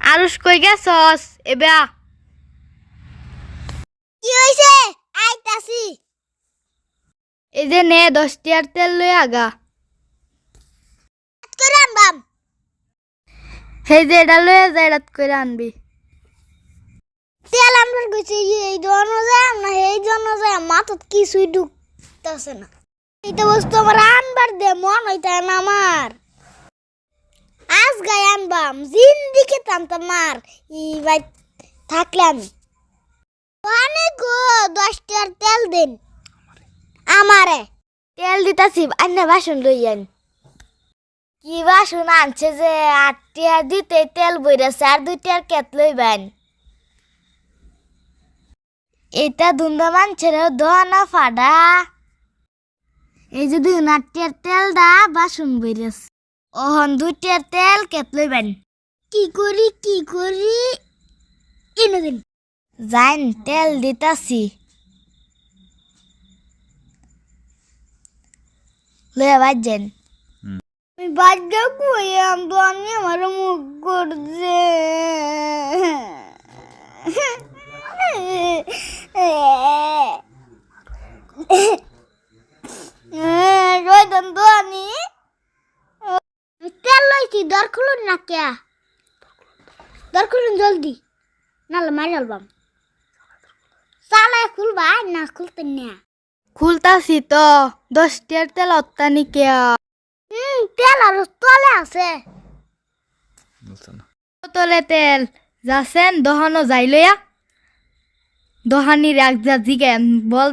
আরুষ কই গেছস? এবে। কি হইছে? আইতাছি। এই যে নে দশ টিয়ার তেল লই আগা। করে আনবাম। সেই যে এটা লয়ে যা এটাত করে আনবি। তেল আনবার গেছি এই জন্য যায় না এই জন্য যায় মাথাত কিছুই ঢুকতেছে না। এইটা বস্তু আমার আনবার দে মন হইতা না আমার। গায়ে আনবাম জিন্দিকে টানতাম মার ই ভাই থাকলে আমি অনেক গো দশটার তেল দিন। আমারে। তেল দিতাছি আন্না বাসন লই আন কি বাসন আনছে যে, আট টিয়ার দিতে তেল বইরাছে, আর দুই টিয়ার কেত লইবেন এটা দুন্দা মানছের দোয়ানা ফাডা এই যে দুই তেল দা, বাসন বইরাছে। ওহন দুই তেল কেত লইবেন কি করি কি করি এনে দিন। যাইন তেল দিতাছি। লইয়া বাজেন আমি বাধ্য কই আমি আমি আমার মুখ করছে রইদন তো লইছি দর খুলুন না কে? দর খুলুন জলদি। নাহলে মারি আলবাম। চালায় খুলবা না খুলতে না। খুলতাছি তো দশ টিয়ার তেল অত্যানি কেয়া হুম তেল আর তলে আছে। তলে তেল যাচ্ছেন দহানো যাই লইয়া। দহানির এক যা জিগে বল